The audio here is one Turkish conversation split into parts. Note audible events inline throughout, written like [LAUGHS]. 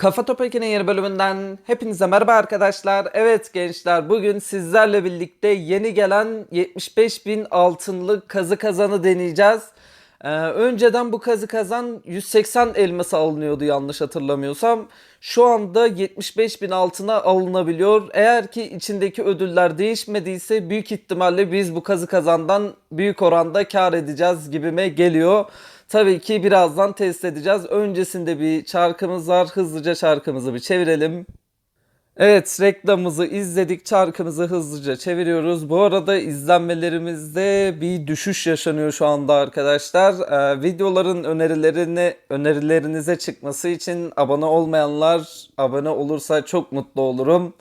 Kafa Topek'in yeni bölümünden hepinize merhaba arkadaşlar. Evet gençler bugün sizlerle birlikte yeni gelen 75 bin altınlık kazı kazanı deneyeceğiz. Ee, önceden bu kazı kazan 180 elması alınıyordu yanlış hatırlamıyorsam. Şu anda 75 bin altına alınabiliyor. Eğer ki içindeki ödüller değişmediyse büyük ihtimalle biz bu kazı kazandan büyük oranda kar edeceğiz gibime geliyor. Tabii ki birazdan test edeceğiz. Öncesinde bir çarkımız var. Hızlıca çarkımızı bir çevirelim. Evet reklamımızı izledik. Çarkımızı hızlıca çeviriyoruz. Bu arada izlenmelerimizde bir düşüş yaşanıyor şu anda arkadaşlar. Ee, videoların önerilerini önerilerinize çıkması için abone olmayanlar abone olursa çok mutlu olurum.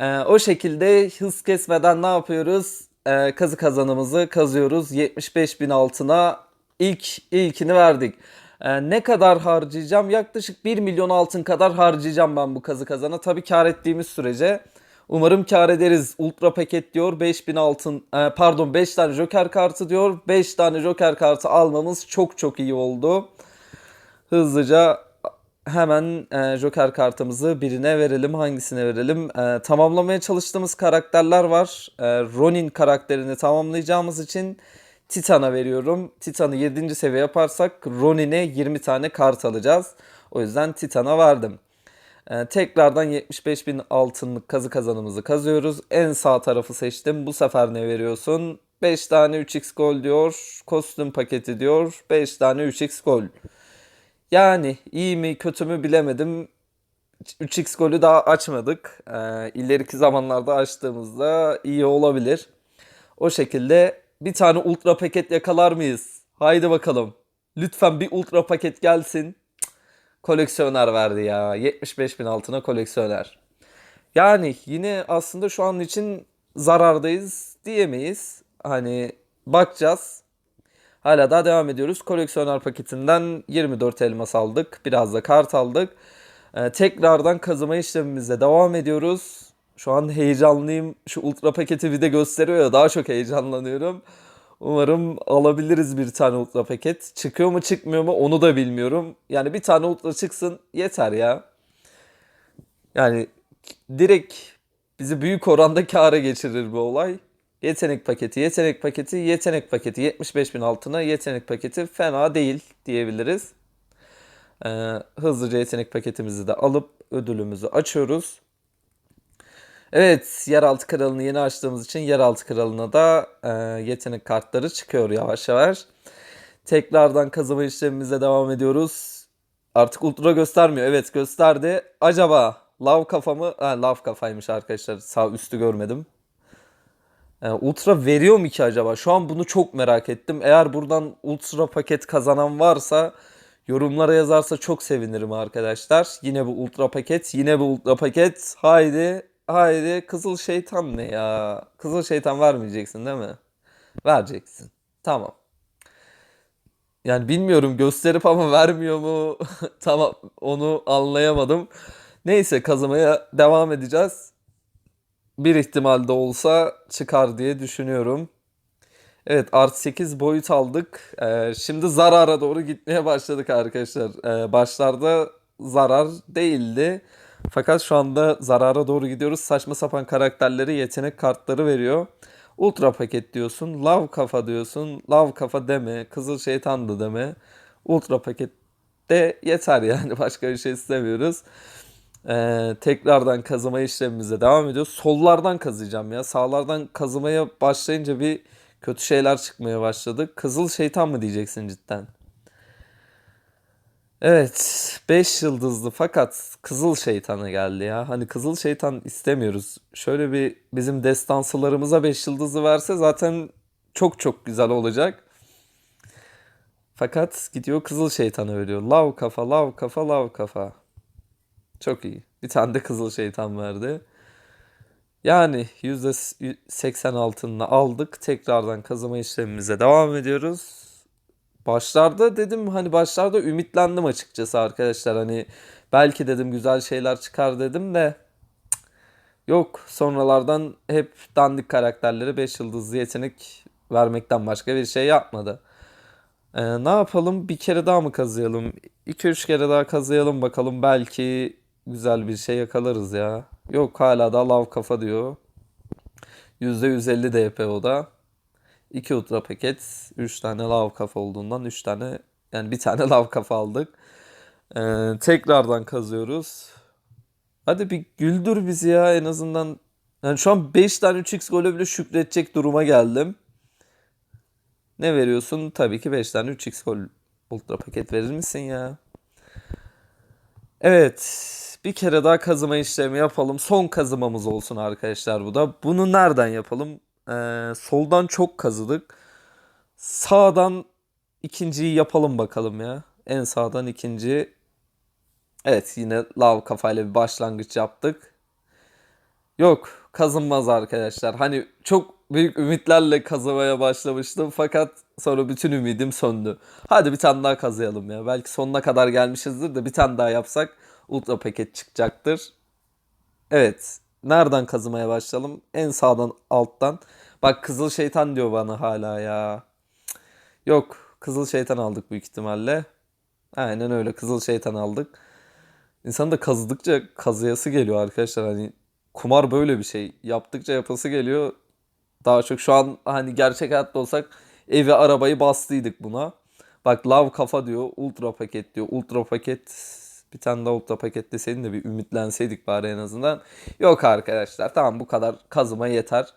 Ee, o şekilde hız kesmeden ne yapıyoruz? Ee, kazı kazanımızı kazıyoruz. 75 bin altına ilk ilkini verdik. Ee, ne kadar harcayacağım? Yaklaşık 1 milyon altın kadar harcayacağım ben bu kazı kazana. Tabii kar ettiğimiz sürece. Umarım kar ederiz. Ultra paket diyor 5000 altın e, pardon 5 tane joker kartı diyor. 5 tane joker kartı almamız çok çok iyi oldu. Hızlıca hemen e, joker kartımızı birine verelim. Hangisine verelim? E, tamamlamaya çalıştığımız karakterler var. Ronin karakterini tamamlayacağımız için Titan'a veriyorum. Titan'ı 7. seviye yaparsak Ronin'e 20 tane kart alacağız. O yüzden Titan'a verdim. Ee, tekrardan 75 bin altınlık kazı kazanımızı kazıyoruz. En sağ tarafı seçtim. Bu sefer ne veriyorsun? 5 tane 3x gol diyor. Kostüm paketi diyor. 5 tane 3x gol. Yani iyi mi kötü mü bilemedim. 3x golü daha açmadık. Ee, ileriki zamanlarda açtığımızda iyi olabilir. O şekilde bir tane ultra paket yakalar mıyız? Haydi bakalım. Lütfen bir ultra paket gelsin. Cık, Koleksiyoner verdi ya. 75 bin altına koleksiyoner. Yani yine aslında şu an için zarardayız diyemeyiz. Hani bakacağız. Hala daha devam ediyoruz. Koleksiyoner paketinden 24 elmas aldık. Biraz da kart aldık. Ee, tekrardan kazıma işlemimize devam ediyoruz. Şu an heyecanlıyım. Şu ultra paketi bir de gösteriyor ya daha çok heyecanlanıyorum. Umarım alabiliriz bir tane ultra paket. Çıkıyor mu çıkmıyor mu onu da bilmiyorum. Yani bir tane ultra çıksın yeter ya. Yani direkt bizi büyük oranda kâra geçirir bu olay. Yetenek paketi, yetenek paketi, yetenek paketi. 75 bin altına yetenek paketi fena değil diyebiliriz. Ee, hızlıca yetenek paketimizi de alıp ödülümüzü açıyoruz. Evet, Yeraltı Kralı'nı yeni açtığımız için Yeraltı Kralı'na da e, yetenek kartları çıkıyor yavaş yavaş. Tekrardan kazıma işlemimize devam ediyoruz. Artık ultra göstermiyor. Evet gösterdi. Acaba lav kafamı... Ha, lav kafaymış arkadaşlar. Sağ üstü görmedim. E, ultra veriyor mu ki acaba? Şu an bunu çok merak ettim. Eğer buradan ultra paket kazanan varsa yorumlara yazarsa çok sevinirim arkadaşlar. Yine bu ultra paket, yine bu ultra paket. Haydi, haydi. Kızıl şeytan ne ya? Kızıl şeytan vermeyeceksin değil mi? Vereceksin. Tamam. Yani bilmiyorum gösterip ama vermiyor mu? [LAUGHS] Tamam onu anlayamadım. Neyse kazımaya devam edeceğiz. Bir ihtimal de olsa çıkar diye düşünüyorum. Evet artı 8 boyut aldık. Ee, şimdi zarara doğru gitmeye başladık arkadaşlar. Ee, başlarda zarar değildi. Fakat şu anda zarara doğru gidiyoruz. Saçma sapan karakterleri yetenek kartları veriyor. Ultra paket diyorsun. Lav kafa diyorsun. Lav kafa deme. Kızıl şeytan da deme. Ultra paket de yeter yani. [LAUGHS] Başka bir şey istemiyoruz. Ee, tekrardan kazıma işlemimize devam ediyoruz. Sollardan kazıyacağım ya. Sağlardan kazımaya başlayınca bir kötü şeyler çıkmaya başladı. Kızıl şeytan mı diyeceksin cidden? Evet, 5 yıldızlı fakat Kızıl Şeytan'a geldi ya. Hani Kızıl Şeytan istemiyoruz. Şöyle bir bizim destansılarımıza 5 yıldızlı verse zaten çok çok güzel olacak. Fakat gidiyor Kızıl Şeytan'a veriyor. Lav kafa, lav kafa, lav kafa. Çok iyi. Bir tane de Kızıl Şeytan verdi. Yani %80 altınını aldık. Tekrardan kazıma işlemimize devam ediyoruz. Başlarda dedim hani başlarda ümitlendim açıkçası arkadaşlar. Hani belki dedim güzel şeyler çıkar dedim de yok. Sonralardan hep dandik karakterlere 5 yıldızlı yetenek vermekten başka bir şey yapmadı. Ee, ne yapalım? Bir kere daha mı kazıyalım? 2-3 kere daha kazıyalım bakalım. Belki güzel bir şey yakalarız ya. Yok hala da lav kafa diyor. %150 DP o da. 2 ultra paket, 3 tane lav kafa olduğundan 3 tane yani bir tane [LAUGHS] lav kafa aldık. Ee, tekrardan kazıyoruz. Hadi bir güldür bizi ya en azından. Yani şu an 5 tane 3x gole bile şükredecek duruma geldim. Ne veriyorsun? Tabii ki 5 tane 3x gol ultra paket verir misin ya? Evet. Bir kere daha kazıma işlemi yapalım. Son kazımamız olsun arkadaşlar bu da. Bunu nereden yapalım? Ee, soldan çok kazıdık. Sağdan ikinciyi yapalım bakalım ya. En sağdan ikinci. Evet yine lav kafayla bir başlangıç yaptık. Yok kazınmaz arkadaşlar. Hani çok büyük ümitlerle kazımaya başlamıştım fakat sonra bütün ümidim söndü. Hadi bir tane daha kazıyalım ya. Belki sonuna kadar gelmişizdir de bir tane daha yapsak ultra paket çıkacaktır. Evet. Nereden kazımaya başlayalım? En sağdan alttan. Bak kızıl şeytan diyor bana hala ya. Yok. Kızıl şeytan aldık büyük ihtimalle. Aynen öyle. Kızıl şeytan aldık. İnsan da kazıdıkça kazıyası geliyor arkadaşlar. Hani kumar böyle bir şey. Yaptıkça yapası geliyor. Daha çok şu an hani gerçek hayatta olsak evi arabayı bastıydık buna. Bak lav kafa diyor. Ultra paket diyor. Ultra paket bir tane daha ultra paket deseydin de bir ümitlenseydik bari en azından. Yok arkadaşlar tamam bu kadar kazıma yeter.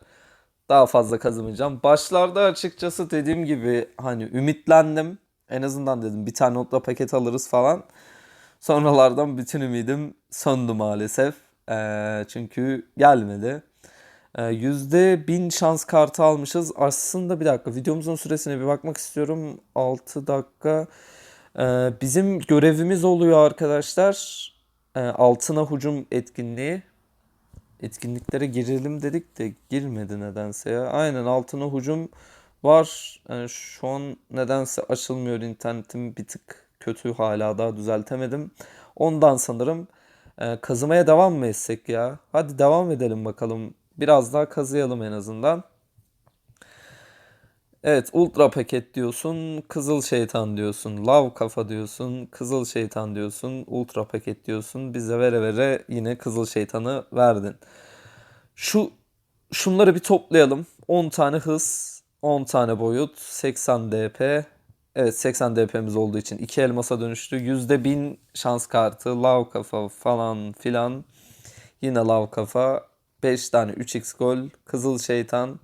Daha fazla kazımayacağım. Başlarda açıkçası dediğim gibi hani ümitlendim. En azından dedim bir tane ultra paket alırız falan. Sonralardan bütün ümidim söndü maalesef. Ee, çünkü gelmedi. Ee, Yüzde bin şans kartı almışız. Aslında bir dakika videomuzun süresine bir bakmak istiyorum. 6 dakika. Ee, bizim görevimiz oluyor arkadaşlar. Ee, altına hücum etkinliği. Etkinliklere girelim dedik de girmedi nedense ya. Aynen altına hücum var. Yani şu an nedense açılmıyor internetim bir tık kötü hala daha düzeltemedim. Ondan sanırım e, kazımaya devam mı etsek ya? Hadi devam edelim bakalım. Biraz daha kazıyalım en azından. Evet ultra paket diyorsun, kızıl şeytan diyorsun, lav kafa diyorsun, kızıl şeytan diyorsun, ultra paket diyorsun. Bize vere vere yine kızıl şeytanı verdin. Şu şunları bir toplayalım. 10 tane hız, 10 tane boyut, 80 DP. Evet 80 DP'miz olduğu için 2 elmasa dönüştü. %1000 şans kartı, lav kafa falan filan. Yine lav kafa. 5 tane 3x gol, kızıl şeytan.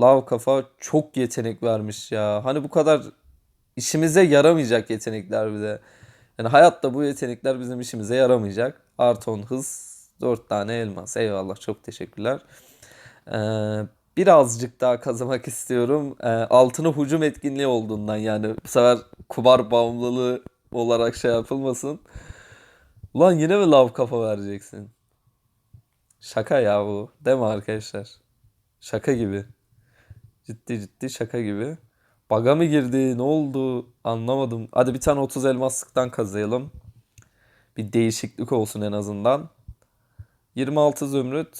Lav kafa çok yetenek vermiş ya. Hani bu kadar işimize yaramayacak yetenekler bir de. Yani hayatta bu yetenekler bizim işimize yaramayacak. Artı 10 hız, 4 tane elmas. Eyvallah çok teşekkürler. Ee, birazcık daha kazanmak istiyorum. Ee, altına hücum etkinliği olduğundan yani bu sefer kumar bağımlılığı olarak şey yapılmasın. Ulan yine mi lav kafa vereceksin? Şaka ya bu. Değil mi arkadaşlar? Şaka gibi. Ciddi ciddi şaka gibi. Baga mı girdi? Ne oldu? Anlamadım. Hadi bir tane 30 elmaslıktan kazıyalım. Bir değişiklik olsun en azından. 26 zümrüt.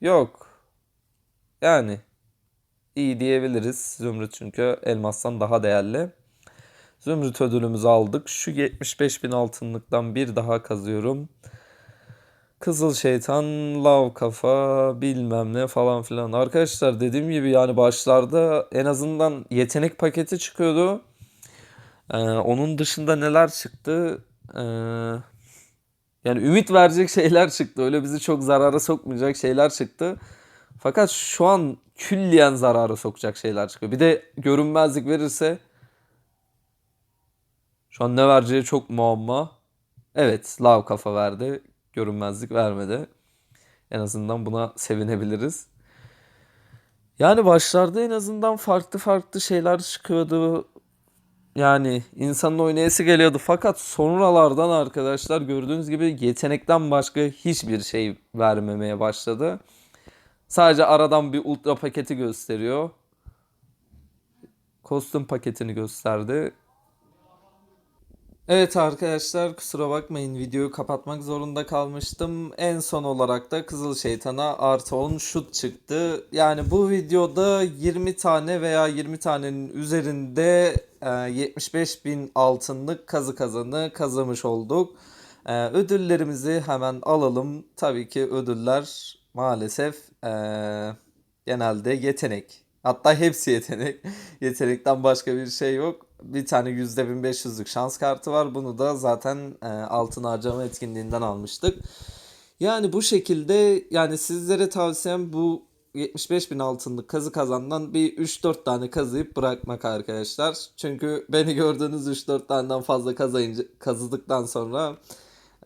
Yok. Yani iyi diyebiliriz. Zümrüt çünkü elmastan daha değerli. Zümrüt ödülümüzü aldık. Şu 75 bin altınlıktan bir daha kazıyorum. Kızıl şeytan, lav kafa, bilmem ne falan filan. Arkadaşlar dediğim gibi yani başlarda en azından yetenek paketi çıkıyordu. Ee, onun dışında neler çıktı? Ee, yani ümit verecek [LAUGHS] şeyler çıktı. Öyle bizi çok zarara sokmayacak şeyler çıktı. Fakat şu an külliyen zarara sokacak şeyler çıkıyor. Bir de görünmezlik verirse şu an ne vereceği çok muamma. Evet, lav kafa verdi. Görünmezlik vermedi. En azından buna sevinebiliriz. Yani başlarda en azından farklı farklı şeyler çıkıyordu. Yani insanın oynayası geliyordu. Fakat sonralardan arkadaşlar gördüğünüz gibi yetenekten başka hiçbir şey vermemeye başladı. Sadece aradan bir ultra paketi gösteriyor. Kostüm paketini gösterdi. Evet arkadaşlar kusura bakmayın videoyu kapatmak zorunda kalmıştım. En son olarak da Kızıl Şeytan'a artı 10 şut çıktı. Yani bu videoda 20 tane veya 20 tanenin üzerinde e, 75 bin altınlık kazı kazanı kazanmış olduk. Ee, ödüllerimizi hemen alalım. Tabii ki ödüller maalesef ee, genelde yetenek. Hatta hepsi yetenek. [LAUGHS] Yetenekten başka bir şey yok. Bir tane %1500'lük şans kartı var. Bunu da zaten ee, altın harcama etkinliğinden almıştık. Yani bu şekilde yani sizlere tavsiyem bu 75 bin altınlık kazı kazandan bir 3-4 tane kazıyıp bırakmak arkadaşlar. Çünkü beni gördüğünüz 3-4 taneden fazla kazayınca, kazıdıktan sonra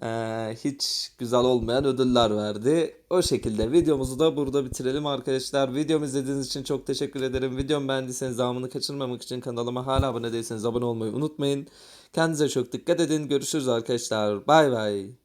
eee, hiç güzel olmayan ödüller verdi. O şekilde videomuzu da burada bitirelim arkadaşlar. Videomu izlediğiniz için çok teşekkür ederim. Videomu beğendiyseniz devamını kaçırmamak için kanalıma hala abone değilseniz abone olmayı unutmayın. Kendinize çok dikkat edin. Görüşürüz arkadaşlar. Bay bay.